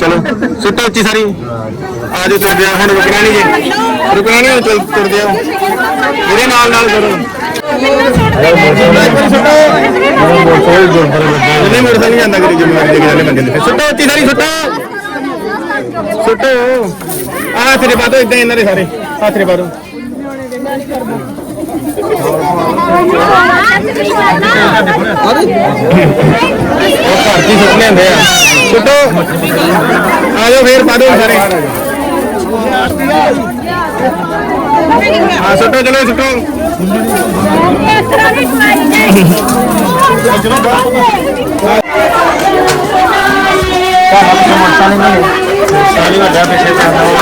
ਚਲੋ, ਸੁੱਟੋ ਉੱਚੀ ਸਾਰੀ। ਆ ਜਾਓ, ਤੁਰ ਜਾ ਹੁਣ ਰੁਕਣਾ ਨਹੀਂ ਜੀ। ਰੁਕਣਾ ਨਹੀਂ ਚਲ ਤੁਰ ਜਾ ਮੇਰੇ ਨਾਲ ਨਾਲ ਕਰੋ ਨਹੀਂ ਮੋਟਰਸਾਈਕਲ ਜਾਂਦਾ ਕਰੀ ਜ਼ਿੰਮੇਵਾਰੀ ਦੇ ਕੇ ਬੰਦੇ ਨੇ ਸੁੱਟੋ ਉੱਚੀ ਸਾਰੀ, ਸੁੱਟੋ। ਸੁੱਟੋ। ਆ ਤੇਰੇ ਬਾਦੋਂ ਇਦਾਂ ਇਹਨਾਂ ਦੇ ਸਾਰੇ। ਆ ਤੇਰੇ ਬਾਦੋਂ ਉਹ ਘਰ ਦੀ ਸੁੱਟਨੇ ਹੁੰਦੇ ਆ ਸੁੱਟੋ ਆ ਜਾਓ ਫੇਰ ਪਾ ਦਿਓ ਸਾਰੇ। ਹਾਂ ਸੁੱਟੋ ਚਲੋ ਸੁੱਟੋ ਸਾਲੀ ਵੱਡਾ ਪਿੱਛੇ ਕਰਦਾ ਹੋ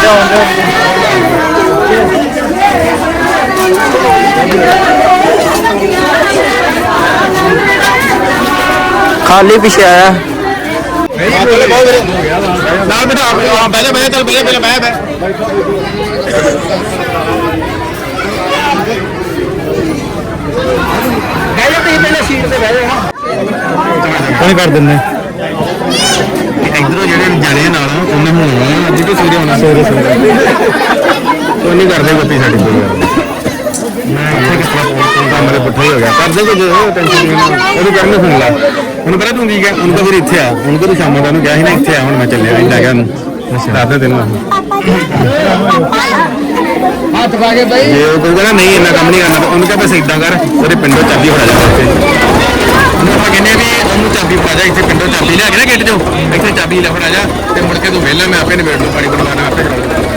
ਖਾਲੀ ਪਿੱਛੇ ਆਇਆ। ਨਾਲ ਬਿਠਾ ਆ ਬਹਿ ਜਾ ਬਹਿ ਜਾ ਚੱਲ ਪਹਿਲਾਂ ਬਹਿ ਬਹਿ ਬਹਿ ਜਾ ਤੁਸੀਂ ਪਹਿਲੇ ਸੀਟ ਤੇ ਬਹਿ ਜਾ। ਕੋਈ ਕਰ ਦਿੰਦੇ। ਇਧਰੋਂ ਜਿਹੜੇ ਜਾਣੇ ਨਾਲ ਉਹਨੇ ਹੁਣ ਆਉਣਾ ਅੱਜ ਤੋਂ ਸਵੇਰੇ ਆਉਣਾ। ਸਵੇਰੇ ਸਵੇਰੇ। ਕੋਈ ਨਹੀਂ ਕਰਦੇ ਬੱਤੀ ਸਾਡੀ। ਕੋਈ ਗੱਲ ਨੀ। ਮੈਂ ਕਿਸ ਤਰ੍ਹਾਂ ਪਹੁੰਚਦਾ ਮੇਰੇ ਪੁੱਠਾ ਹੀ ਹੋ ਗਿਆ ਕਰਦੇ ਕੁਝ ਟੈਨਸ਼ਨ ਨਹੀਂ ਉਹਨੂੰ ਕਰਨ ਸੁਣ ਲੈ ਹੁਣ ਪਤਾ ਤੂੰ ਕੀ ਗਿਆ ਹੁਣ ਤਾਂ ਫਿਰ ਇੱਥੇ ਆ ਹੁਣ ਤਾਂ ਤੂੰ ਸ਼ਾਮਾਂ ਦਾ ਨੂੰ ਗਿਆ ਸੀ ਨਾ ਇੱਥੇ ਆ ਹੁਣ ਮੈਂ ਚੱਲਿਆ ਨਹੀਂ ਲੱਗਾ ਉਹਨੂੰ ਦੱਸ ਤੈਨੂੰ ਹੱਥ ਪਾ ਕੇ ਬਈ ਜੇ ਉਹ ਕਹੂਗਾ ਨਹੀਂ ਇੰਨਾ ਕੰਮ ਨਹੀਂ ਕਰਨਾ ਤਾਂ ਉਹਨੂੰ ਕਹ ਬਸ ਇਦਾਂ ਕਰ ਉਹਦੇ ਪਿੰਡੋਂ ਚਾਬੀ ਫੜਾ ਜਾ ਇੱਥੇ ਉਹਨੂੰ ਆਪਾਂ ਕਹਿੰਦੇ ਆ ਵੀ ਉਹਨੂੰ ਚਾਬੀ ਫੜਾ ਜਾ ਇੱਥੇ ਪਿੰਡੋਂ ਚਾਬੀ ਲਿਆ ਕੇ ਨਾ ਗੇਟ ਚੋਂ ਇੱਥੇ ਚਾਬੀ ਲੈ ਫੜਾ ਜਾ ਤੇ ਮੁੜ ਕੇ ਤੂੰ ਵਿਹਲਾ ਮੈਂ ਆਪੇ ਨਿਬੇੜ ਲੂ ਪਾਣੀ ਬਣਵਾਣਾ ਆਪੇ ਕਰਾਉਣਾ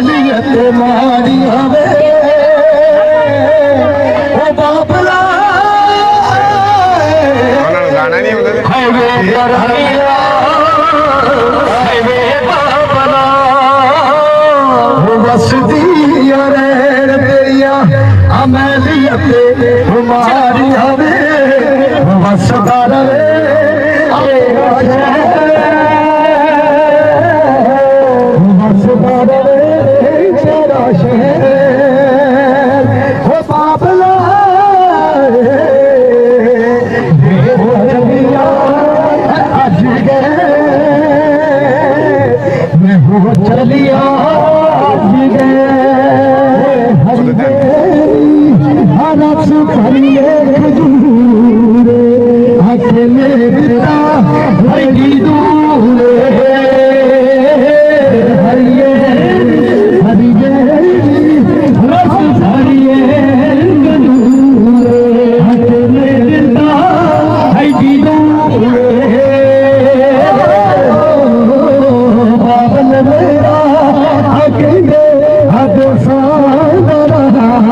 तुमारी हवे ओ बाबला हवेर हवे बाबला बस दीहर भैया हमेते कुमारी हवे बस दादा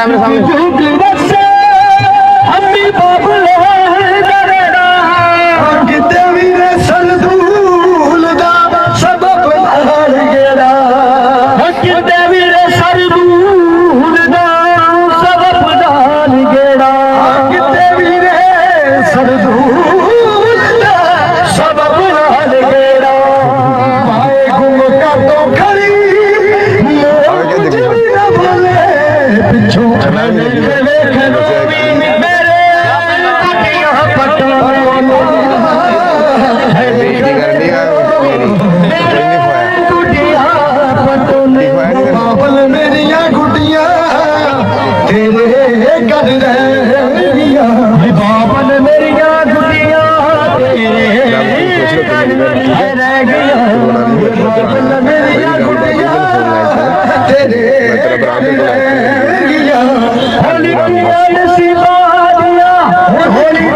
ক্যামেরার সামনে ਤੇਰੇ ਕਦ ਰਹਿਣਗੀਆਂ ਬਾਬਲ ਮੇਰੀਆਂ ਗੁੱਡੀਆਂ ਤੇਰੇ ਕਦ ਰਹਿ ਗਈਆਂ। ਬਾਬਲ ਮੇਰੀਆਂ ਗੁੱਡੀਆਂ ਤੇਰੇ ਕਦ ਰਹਿਣਗੀਆਂ ਹੋਲੀ ਦੀਆਂ ਨਸੀਬਾਂ ਦੀਆਂ ਹੋਲੀ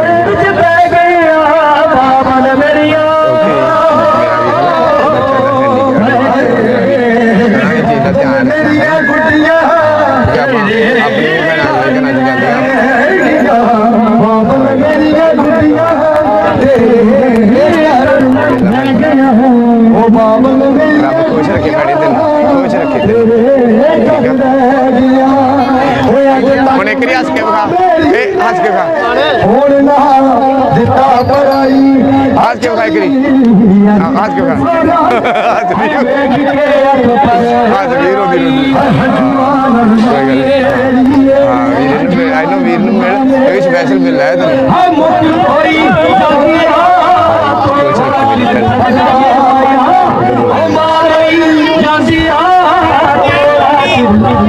ਰੱਬ ਖੁਸ਼ ਰੱਖੇ ਭੈਣੇ ਤੈਨੂੰ ਖੁਸ਼ ਰੱਖੇ ਤੈਨੂੰ ਹੁਣ ਇੱਕ ਵਾਰੀ ਹੱਸ ਕੇ ਵਿਖਾ। ਇਹ ਹੱਸ ਕੇ ਵਿਖਾ। ਹੁਣ ਨਾ ਦਿੱਤਾ ਪਰਾਈ ਹੱਸ ਕੇ ਵਿਖਾ ਇੱਕ ਵਾਰੀ। ਹਾਂ, ਹੱਸ ਕੇ ਵਿਖਾ। ਹੱਸ ਵੀ ਹੱਸ ਵੀ ਰੋਦੀ ਰੋਦੀ ਕੋਈ ਗੱਲ ਹਾਂ ਵੀਰ ਨੂੰ ਆਈ ਨੋ ਵੀਰ ਨੂੰ ਮਿਲ। ਇਹ ਸਪੈਸ਼ਲ ਮਿਲ ਹੈ ਤੈਨੂੰ।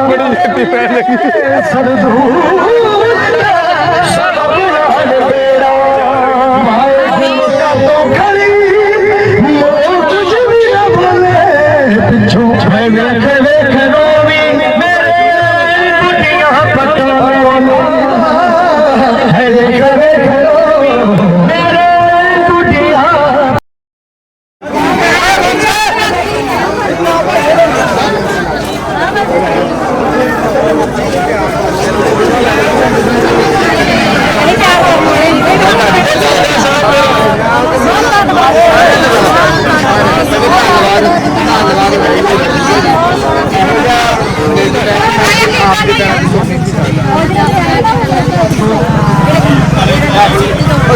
ਬੜੀ ਛੇਤੀ ਪੈਣ ਲੱਗੀ। ਸਰਦੂਲ ਦਾ ਸਬਬ ਹਾਲ ਗੇੜਾ ਮਾਏ ਗੁੰਮ ਕਾ ਤੋਂ ਖੜੀ ਮੋਰ ਕੁਝ ਵੀ ਨਾ ਬੋਲੇ ਪਿੱਛੋਂ ਮੈਂ ਵੇਖ ਵੇਖ